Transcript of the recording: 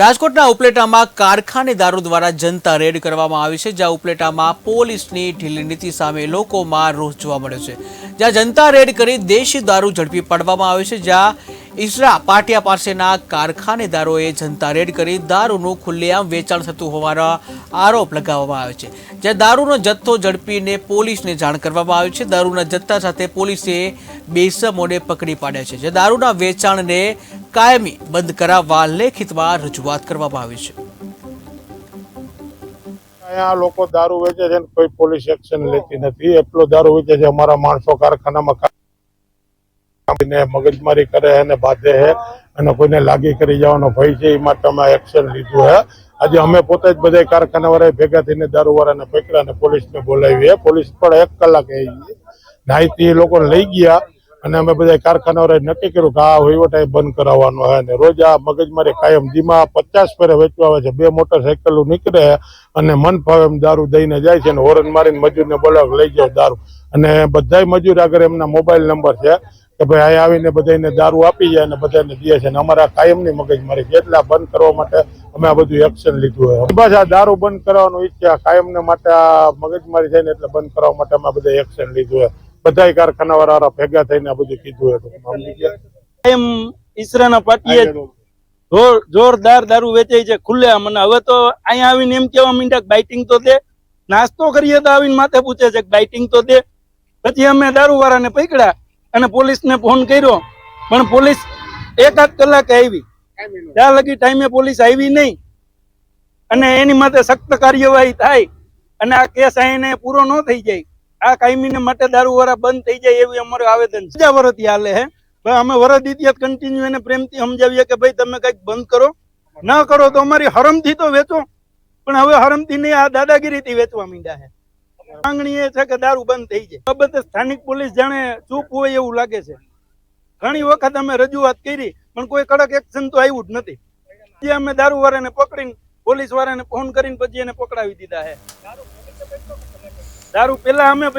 રાજકોટના ઉપલેટામાં કારખાનેદારો દ્વારા જનતા રેડ કરવામાં આવી છે, જ્યાં ઉપલેટામાં પોલીસની ઢીલી નીતિ સામે લોકોમાં રોષ જોવા મળ્યો છે. જ્યાં જનતા રેડ કરી દેશી દારૂ ઝડપી પાડવામાં આવ્યો છે, જ્યાં ઈસરા પાટિયા પાસેના કારખાનેદારોએ જનતા રેડ કરી દારૂનું ખુલ્લેઆમ વેચાણ થતું હોવાનો આરોપ લગાવવામાં આવ્યો છે. જ્યાં દારૂનો જથ્થો ઝડપીને પોલીસને જાણ કરવામાં આવ્યો છે. દારૂના જથ્થા સાથે પોલીસે બેસમોને પકડી પાડ્યા છે. જે દારૂના વેચાણને કાયમી બંધ કરાવવા લેખિતમાં રજૂઆત કરવામાં આવી છે. અહીંયા લોકો દારૂ વેચે છે કોઈ પોલીસ એક્શન લેતી નથી. એટલો દારૂ વેચે છે અમારા માણસો કારખાનામાં. કામ મગજમારી કરે અને બાધે છે અને કોઈને લાગી કરી જવાનો ભય છે એ માટે અમે એક્શન લીધું છે આજે અમે પોતે જ બધા કારખાના વાળા ભેગા થઈને દારૂ વાળાને પકડ્યા અને પોલીસને બોલાવી પોલીસ પણ એક કલાક નાઈથી એ લોકો લઈ ગયા અને અમે બધા કારખાના વાળાએ નક્કી કર્યું કે આ વહીવટ બંધ કરાવવાનો છે અને રોજ આ મગજમારી કાયમ ધીમા પચાસ ફેરે વેચવા આવે છે. બે મોટરસાયકલો નીકળે અને મન ફાવે એમ દારૂ દઈને જાય છે અને હોરન મારીને મજૂરને બોલાવ લઈ જાવ દારૂ. અને બધાય મજૂર આગળ એમના મોબાઈલ નંબર છે. કે ભાઈ અહીં આવીને બધાને દારૂ આપી જાય અને બધાને દે છે અને અમારા કાયમની મગજમારી મગજ મારી એટલા બંધ કરવા માટે અમે આ બધું એક્શન લીધું હોય. બસ આ દારૂ બંધ કરવાનું ઈચ્છા કાયમને માટે આ મગજમારી છે ને એટલે બંધ કરવા માટે અમે બધા એક્શન લીધું હોય. બધાય કારખાના વાળા ભેગા થઈને આ બધું કીધું હોય. કાયમ? ઈસરાના પાટીએ જોર જોરદાર દારૂ વેચાય છે ખુલ્લે મને હવે તો અહીંયા આવીને એમ કેવા માંડ્યા બાઇટિંગ તો દે. નાસ્તો કરીએ તો આવીને માથે પૂછે છે કે બાઇટિંગ તો દે. પછી અમે દારૂ વાળાને પકડ્યા. અને પોલીસને ફોન કર્યો. પણ પોલીસ એકાદ કલાકે આવી. ત્યાં લગી ટાઈમે પોલીસ આવી નહીં. અને એની માટે સખ્ત કાર્યવાહી થાય. અને આ કેસ અહીંને પૂરો ન થઈ જાય. આ કાયમીને માટે દારૂ વાળા બંધ થઈ જાય એવું અમારું આવેદન બીજા વરતી હાલે હે. ભાઈ અમે વરદ ઇતિહાસ કન્ટિન્યુ એને પ્રેમથી સમજાવીએ કે ભાઈ તમે કંઈક બંધ કરો. ન કરો તો અમારી હરમથી તો વેચો. પણ હવે હરમથી નહીં આ દાદાગીરીથી વેચવા માંડ્યા છે માંગણી એ છે કે દારૂ બંધ થઈ જાય. બાબતે સ્થાનિક પોલીસ જાણે ચૂપ હોય એવું લાગે છે. ઘણી વખત અમે રજૂઆત કરી, પણ કોઈ કડક એક્શન તો આવ્યું જ નથી. જે અમે દારૂ વાળાને પકડીને પોલીસ વાળાને ફોન કરીને પછી એને પકડાવી દીધા છે. દારૂ પેલા અમે